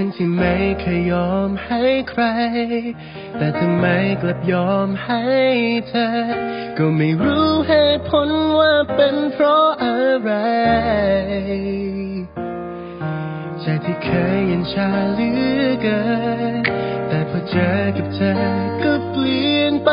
ทั้งที่ไม่เคยยอมให้ใคร แต่ทำไมกลับยอมให้เธอ ก็ไม่รู้เหตุผลว่าเป็นเพราะอะไร ใจที่เคยเย็นชาเหลือเกิน แต่พอเจอกับเธอก็เปลี่ยนไป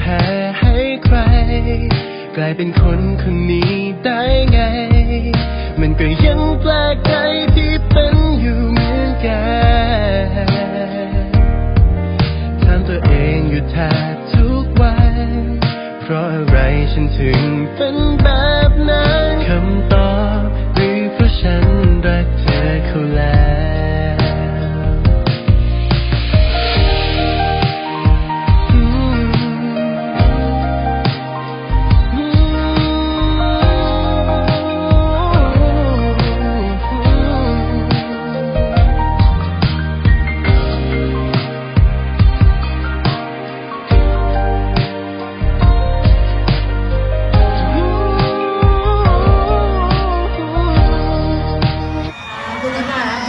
แพ้ให้ใคร กลายเป็นคนคนนี้ได้ไง มันก็ยังแปลกใจที่เป็นอยู่เหมือนกันถามตัวเองอยู่แทบทุกวัน เพราะอะไรฉันถึงเป็นแบบ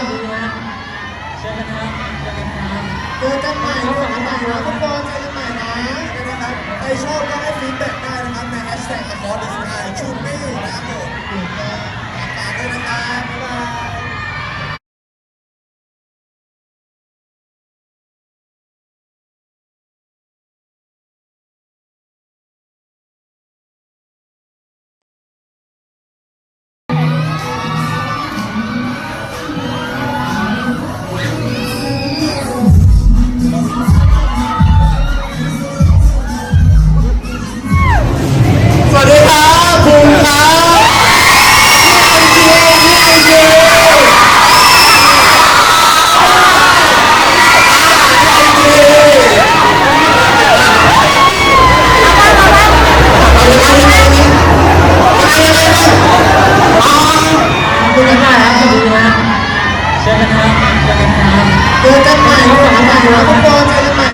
จะมาสวัสดีนะเจอกันนะเจอกันนะเจอกันใหม่เจอกันใหม่นะทุกคนเจอกันใหม่นะนะครับใครชอบก็ให้ฟีดแบ็กได้นะครับในแฮชแท็กอคอร์ดสกายชูมี่นะครับผม เจอกันใหม่ครับอลังใหม่ครับทุกคน